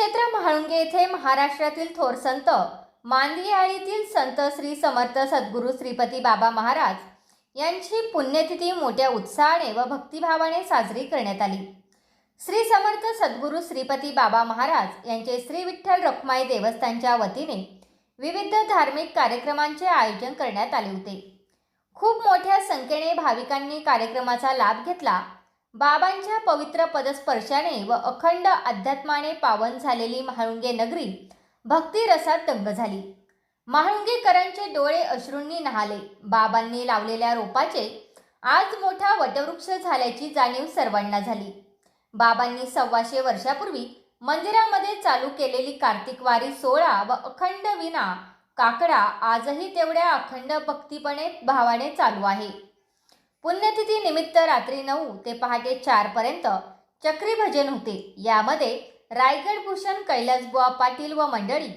क्षेत्र म्हाळुंगे येथे महाराष्ट्रातील थोर संत मांदियाळीतील संत श्री समर्थ सद्गुरू श्रीपती बाबा महाराज यांची पुण्यतिथी मोठ्या उत्साहाने व भक्तिभावाने साजरी करण्यात आली. श्री समर्थ सद्गुरू श्रीपती बाबा महाराज यांचे श्री विठ्ठल रखमाई देवस्थानच्या वतीने विविध धार्मिक कार्यक्रमांचे आयोजन करण्यात आले होते. खूप मोठ्या संख्येने भाविकांनी कार्यक्रमाचा लाभ घेतला बाबांच्या पवित्र पदस्पर्शाने व अखंड अध्यात्माने पावन झालेली महाळुंगे नगरी भक्तिरसात दंग झाली. म्हाळुंगेकरांचे डोळे अश्रूंनी न्हाले. बाबांनी लावलेल्या रोपाचे आज मोठा वटवृक्ष झाल्याची जाणीव सर्वांना झाली. बाबांनी सव्वाशे वर्षापूर्वी मंदिरामध्ये चालू केलेली कार्तिकवारी सोळा सोहळा व अखंड विना काकडा आजही तेवढ्या अखंड भक्तीपणे भावाने चालू आहे. पुण्यतिथी निमित्त रात्री नऊ ते पहाटे चार पर्यंत चक्री भजन होते. यामध्ये रायगड भूषण कैलासबुवा पाटील व मंडळी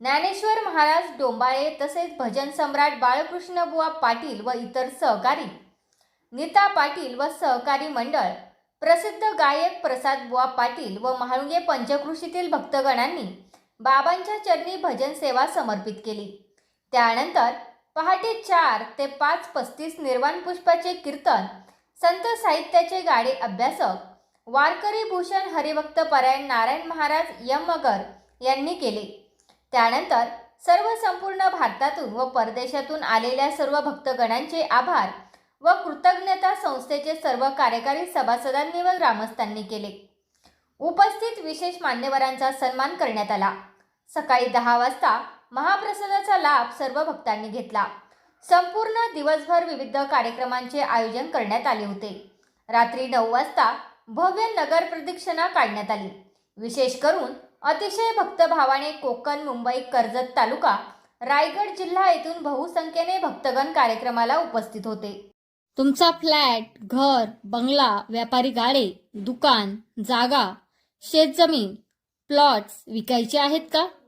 ज्ञानेश्वर महाराज डोंबाळे तसेच भजन सम्राट बाळकृष्णबुवा पाटील व इतर सहकारी नीता पाटील व सहकारी मंडळ प्रसिद्ध गायक प्रसाद बुवा पाटील व महाळुंगे पंचकृषीतील भक्तगणांनी बाबांच्या चरणी भजन सेवा समर्पित केली. त्यानंतर पहाटे चार ते पाच पस्तीस निर्वाण पुष्पाचे कीर्तन संत साहित्याचे गाडे अभ्यासक वारकरी भूषण हरिभक्त परायण नारायण महाराज यमगर यांनी केले. त्यानंतर सर्व संपूर्ण भारतातून व परदेशातून आलेल्या सर्व भक्तगणांचे आभार व कृतज्ञता संस्थेचे सर्व कार्यकारी सभासदांनी व ग्रामस्थांनी केले. उपस्थित विशेष मान्यवरांचा सन्मान करण्यात आला. सकाळी दहा वाजता महाप्रसादाचा लाभ सर्व भक्तांनी घेतला. संपूर्ण दिवसभर विविध कार्यक्रमांचे आयोजन करण्यात आले होते. रात्री नऊ वाजता भव्य नगर प्रदक्षिणा काढण्यात आली. विशेष करून अतिशय भक्तभावाने कोकण मुंबई कर्जत तालुका रायगड जिल्हा येथून बहुसंख्येने भक्तगण कार्यक्रमाला उपस्थित होते. तुमचा फ्लॅट घर बंगला व्यापारी गाडे दुकान जागा शेतजमीन प्लॉट्स विकायचे आहेत का?